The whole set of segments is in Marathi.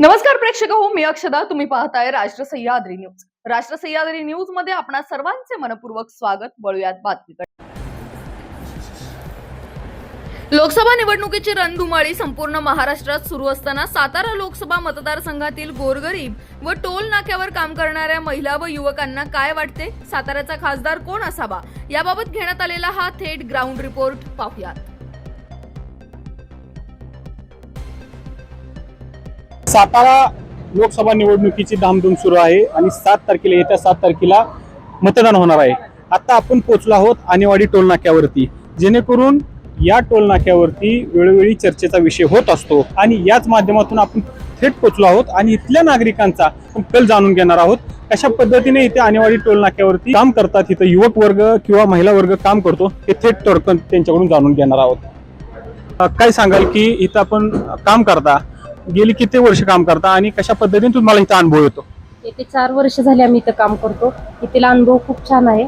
नमस्कार प्रेक्षक हो मी अक्षदा. तुम्ही पाहताय राष्ट्र सह्याद्री न्यूज. राष्ट्र सह्याद्री न्यूजमध्ये आपण सर्वांचे मनपूर्वक स्वागत. वळूयात बातमीकडे. लोकसभा निवडणुकीची रणधुमाळी संपूर्ण महाराष्ट्रात सुरू असताना सातारा लोकसभा मतदारसंघातील गोरगरीब व टोल नाक्यावर काम करणाऱ्या महिला व युवकांना काय वाटते? साताऱ्याचा खासदार कोण असावा? याबाबत घेण्यात आलेला हा थेट ग्राउंड रिपोर्ट पाहुयात. सातारा लोकसभा निवडणुकीची धामधूम सुरू आहे आणि सात तारखेला येत्या सात तारखेला मतदान होणार आहे. आता आपण पोहोचलो आहोत आणेवाडी टोलनाक्यावरती जेणेकरून या टोलनाक्यावरती वेळोवेळी चर्चेचा विषय होत असतो आणि याच माध्यमातून आपण थेट पोहोचलो आहोत आणि इथल्या नागरिकांचा कल जाणून घेणार आहोत. कशा पद्धतीने इथे आणेवाडी टोलनाक्यावरती काम करतात इथं युवक वर्ग किंवा महिला वर्ग काम करतो हे थेट तडकन त्यांच्याकडून जाणून घेणार आहोत. काय सांगाल की इथं आपण काम करता गेली किती वर्ष काम करता आणि कशा पद्धतीने तुम्हाला इथं अनुभव येतो? येते चार वर्ष झाले आम्ही इथं काम करतो. इथला अनुभव खूप छान आहे.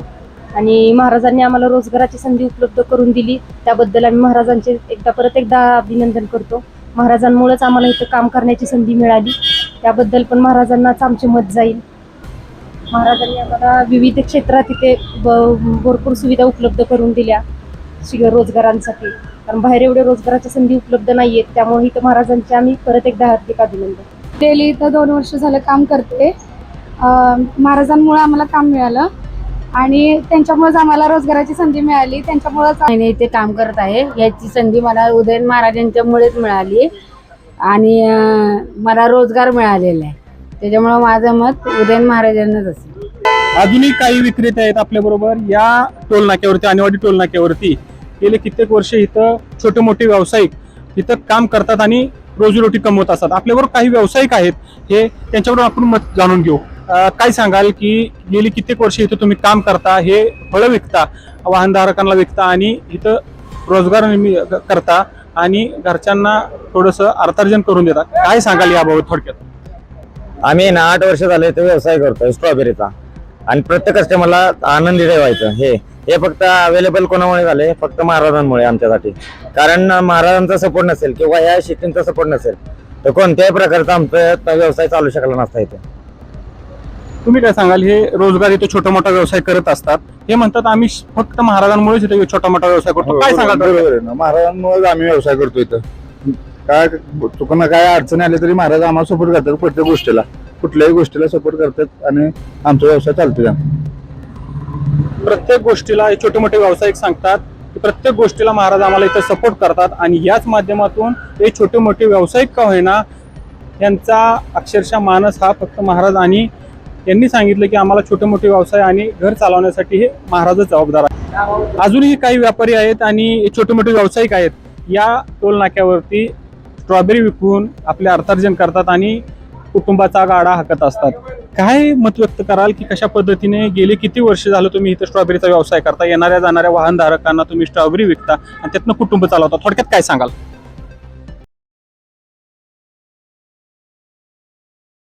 आणि महाराजांनी आम्हाला रोजगाराची संधी उपलब्ध करून दिली. त्याबद्दल आम्ही महाराजांचे एकदा परत एकदा अभिनंदन करतो. महाराजांमुळेच आम्हाला इथं काम करण्याची संधी मिळाली. त्याबद्दल पण महाराजांनाच आमचे मत जाईल. महाराजांनी आम्हाला विविध क्षेत्रात इथे ब- भरपूर सुविधा उपलब्ध करून दिल्या. शि- रोजगारांसाठी. कारण बाहेर एवढे रोजगाराच्या संधी उपलब्ध नाही आहेत त्यामुळे इथं महाराजांचे आम्ही परत एकदा हार्दिक अभिनंदन. डेली इथं दोन वर्ष झालं काम करते. अं, महाराजांमुळे आम्हाला काम मिळालं आणि त्यांच्यामुळेच आम्हाला रोजगाराची संधी मिळाली. त्यांच्यामुळेच महिने इथे काम करत आहे. याची संधी मला उदयन महाराजांच्यामुळेच मिळाली आणि मला रोजगार मिळालेला आहे. त्याच्यामुळं माझं मत उदयन महाराजांनाच असेल. अजूनही काही विक्रेते आहेत आपल्या बरोबर या टोल नाक्यावरती आणेवाडी टोल नाक्यावरती गेले कित्येक वर्ष इथं छोटे मोठे व्यावसायिक इथं काम करतात आणि रोजीरोटी कमवत असतात. आपल्याबरोबर काही व्यावसायिक आहेत हे त्यांच्याबरोबर आपण मत जाणून घेऊ. काय सांगाल की गेली कित्येक वर्ष इथं तुम्ही काम करता हे फळं विकता वाहनधारकांना विकता आणि इथं रोजगार निर्मि- करता आणि घरच्यांना थोडंसं अर्थार्जन करून देता. काय सांगाल याबाबत थोडक्यात? आम्ही ना आठ वर्ष झाले इथे व्यवसाय करतोय स्ट्रॉबेरीचा. आणि प्रत्येक कस्टमरला आनंदी ठेवायचं. हे हे फक्त अवेलेबल कोणामुळे झाले फक्त महाराजांमुळे आमच्यासाठी. कारण महाराजांचा सपोर्ट नसेल किंवा या शिस्तींचा सपोर्ट नसेल तर कोणत्याही प्रकारचा आमचा व्यवसाय चालू शकला नसता इथे. तुम्ही काय सांगाल हे रोजगार इथे छोटा मोठा व्यवसाय करत असतात. हे म्हणतात आम्ही फक्त महाराजांमुळेच इथे छोटा मोठा व्यवसाय करतो. काय सांगाल हो, बरोबर आहे ना. महाराजांमुळे आम्ही व्यवसाय करतो इथं. काय चुकून काय अडचणी आली तरी महाराज आम्हाला सपोर्ट करतात प्रत्येक गोष्टीला. कुठल्याही गोष्टीला सपोर्ट करतात आणि आमचा व्यवसाय चालतो प्रत्येक गोष्टीला हे छोटे मोठे व्यावसायिक सांगतात प्रत्येक गोष्टीला महाराज आम्हाला इथं सपोर्ट करतात आणि याच माध्यमातून हे छोटे मोठे व्यावसायिक का होईना यांचा अक्षरशः मानस हा फक्त महाराज आणि यांनी सांगितलं की आम्हाला छोटे मोठे व्यवसाय आणि घर चालवण्यासाठी हे महाराजच जबाबदार आहे अजूनही काही व्यापारी आहेत आणि हे छोटे मोठे व्यावसायिक आहेत. या टोल नाक्यावरती स्ट्रॉबेरी विकून आपले अर्थार्जन करतात आणि कुटुंबाचा गाडा हाकत असतात. काय मत व्यक्त कराल की कशा पद्धतीने गेले किती वर्ष झालं तुम्ही इथं स्ट्रॉबेरीचा व्यवसाय करता? येणाऱ्या जाणाऱ्या वाहनधारकांना तुम्ही स्ट्रॉबेरी विकता आणि त्यातनं कुटुंब चालवता. थोडक्यात काय सांगाल?